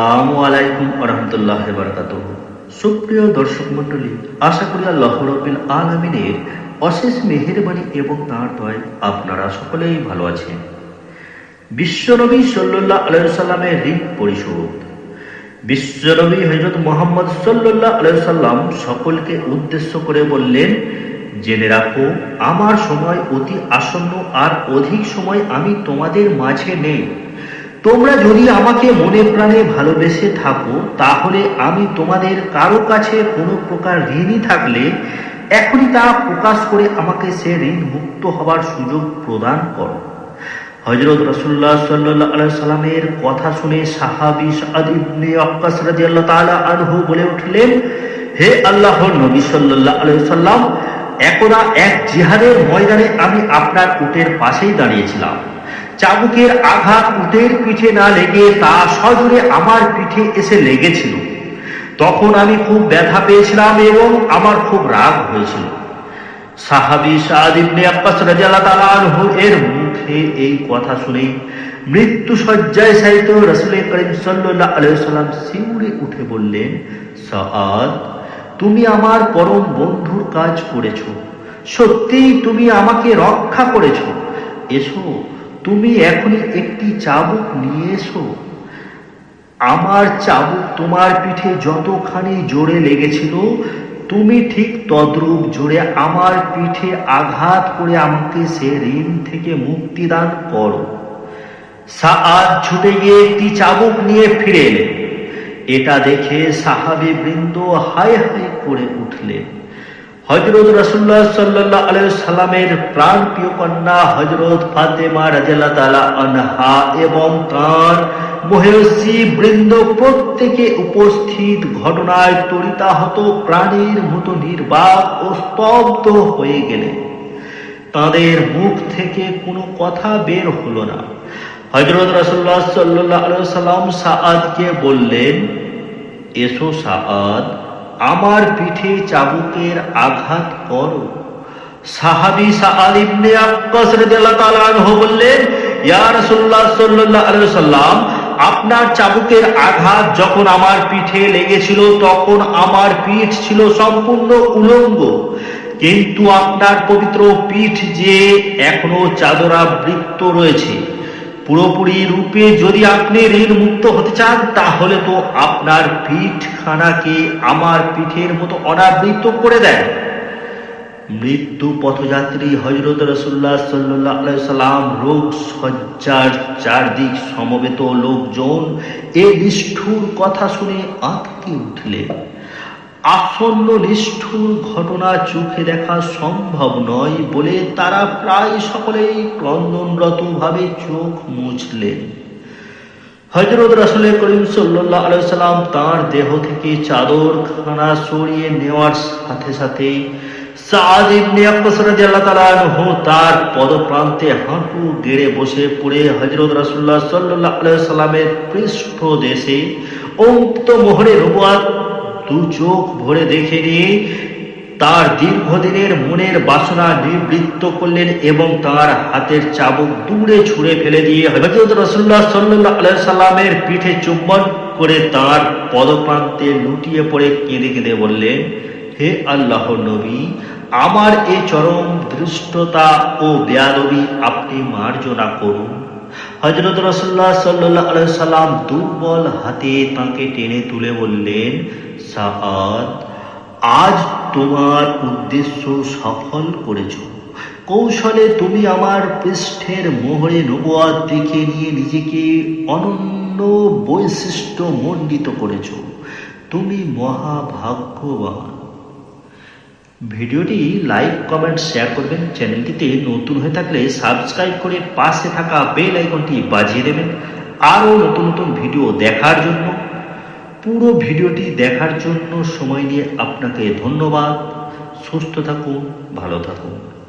আসসালামু আলাইকুম আরহামতুল্লাহ বারকাত সুপ্রিয় দর্শক মণ্ডলী, আশা করি আল্লাহ রবিল আলমিনের অশেষ মেহেরবানি এবং তাঁর দয় আপনারা সকলেই ভালো আছেন। বিশ্বনবী সাল্লাহ আলাইসাল্লামের ঋণ পরিশোধ। বিশ্বনবী হজরত মোহাম্মদ সাল্লাহ আলাইসাল্লাম সকলকে উদ্দেশ্য করে বললেন, জেনে রাখো, আমার সময় অতি আসন্ন আর অধিক সময় আমি তোমাদের মাঝে নেই। তোমরা যদি আমাকে মনে প্রাণে ভালোবেসে থাকো, তাহলে আমি তোমাদের কারও কাছে কোনো প্রকার ঋণই থাকলে এখনই তা প্রকাশ করে আমাকে সে ঋণ মুক্ত হবার সুযোগ প্রদান করো। হজরত রসুল্লাহ সাল্লাহ সাল্লামের কথা শুনে সাহাবি সাদ ইবনে আক্কাস রাদিয়াল্লাহু তাআলা আনহু বলে উঠলেন, হে আল্লাহর নবী আলাইহি সাল্লাম, একদা এক জিহাদের ময়দানে আমি আপনার উটের পাশেই দাঁড়িয়েছিলাম। চাবুকের আঘাত উটের পিঠে না লেগে তা সজোরে আমার পিঠে এসে লেগেছিল। তখন আমি খুব ব্যথা পেয়েছিলাম এবং আমার খুব রাগ হয়েছিল। সাহাবি সাদ ইবনে আব্বাস রাদিয়াল্লাহু তাআলা এর মুখে এই কথা শুনে মৃত্যু সজ্জায় সাহিত্য রাসূল করিম সাল্লাল্লাহু আলাইহি শিউরে উঠে বললেন, সাদ, তুমি আমার পরম বন্ধুর কাজ করেছ। সত্যিই তুমি আমাকে রক্ষা করেছ। এসো তুমি এখনই একটি চাবুক নিয়ে এসো। আমার চাবুক তোমার পিঠে যতখানি জোরে লেগেছিল, তুমি ঠিক তদ্রূপ জোরে আমার পিঠে আঘাত করে আমাকে সে ঋণ থেকে মুক্তি দান করো। সাআদ ছুটে গিয়ে একটি চাবুক নিয়ে ফিরে এটা দেখে সাহাবি বৃন্দ হায় হায় করে উঠলেন। হজরত রসুল্লাহ সাল্লাহ আলাই সাল্লামের প্রাণ প্রিয় কন্যা হজরত ফাতেমা রাজাল্লাহ তালা আনহা এবং তাঁর মহেশী বৃন্দ প্রত্যেকে উপস্থিত ঘটনায় তরিতাহত প্রাণীর মতো নির্বাক ও স্তব্ধ হয়ে গেলেন। তাদের মুখ থেকে কোনো কথা বের হলো না। হজরত রসুল্লাহ সাল্লাহ আলাই সাল্লাম সাআদকে বললেন, এসো সাআদ আমার পিঠে চাবুকের আঘাত করো। সাহাবি সাআদ ইবনে আক্কাস রাদিয়াল্লাহু বললেন, ইয়া রাসূলুল্লাহ সাল্লাল্লাহু আলাইহি ওয়াসাল্লাম, আপনার চাবুকের আঘাত যখন আমার পিঠে লেগেছিল, তখন আমার পিঠ ছিল সম্পূর্ণ উলঙ্গ। কিন্তু আপনার পবিত্র পিঠ যে এখনও চাদরা বৃত্ত রয়েছে পুরোপুরি রূপে যদি আপনি ঋণ মুক্ত হতে চান, তাহলে তো আপনার পিঠখানাকে আমার পিঠের মতো অনাবৃত করে দেন মৃত্যু পথযাত্রী হজরত রসুল্লাহ সাল্লাহ সাল্লাম রোগ সজ্জার চারদিক সমবেত লোকজন এ নিষ্ঠুর কথা শুনে আঁতকে উঠলেন। নিষ্ঠুর ঘটনা চোখে দেখা সম্ভব নয় বলে তারা প্রায় সকলেই ক্রন্দনরত ভাবে চোখ মুছলেন। হজরত রাসুল করিম সাল্লাহ আলাইসাল্লাম তাঁর দেহ থেকে চাদর, খানা সরিয়ে নেওয়ার সাথে সাথে তার পদপ্রান্তে হাঁটু গেড়ে বসে পড়ে হযরত রাসুল্লাহ সাল্লাল্লাহু আলাইহি সাল্লামের পৃষ্ঠ দেশে অঙ্কিত মোহরে নবুয়াত দু চোখ ভরে দেখে নিয়ে তার দীর্ঘদিনের মনের বাসনা নিবৃত্ত করলেন এবং তার হাতের চাবুক দূরে ছুঁড়ে ফেলে দিয়ে হজরত রসুল্লাহ সাল্লাহ সাল্লামের পিঠে চুম্বন করে তার পদপ্রান্তে লুটিয়ে পড়ে কেঁদে কেঁদে বললেন, হে আল্লাহ নবী, আমার এ চরম দৃষ্টতা ও বেয়াদবি আপনি মার্জনা করুন। হজরত রসুল্লাহ সাল্লাহ সাল্লাম দুর্বল হাতে তাকে টেনে তুলে বললেন সাআদ আজ তোমার উদ্দেশ্য সফল করেছ। কৌশলে তুমি আমার পৃষ্ঠের মোহরে নবুয়াদ দেখে নিয়ে নিজেকে অনন্য বৈশিষ্ট্য মণ্ডিত করেছ। তুমি মহাভাগ্যবান। ভিডিওটি লাইক, কমেন্ট, শেয়ার করবেন। চ্যানেলটিতে নতুন হয়ে থাকলে সাবস্ক্রাইব করে পাশে থাকা বেল আইকনটি বাজিয়ে দেবেন। আরও নতুন নতুন ভিডিও দেখার জন্য পুরো ভিডিওটি দেখার জন্য সময় নিয়ে আপনাকে ধন্যবাদ। সুস্থ থাকুন ভালো থাকুন।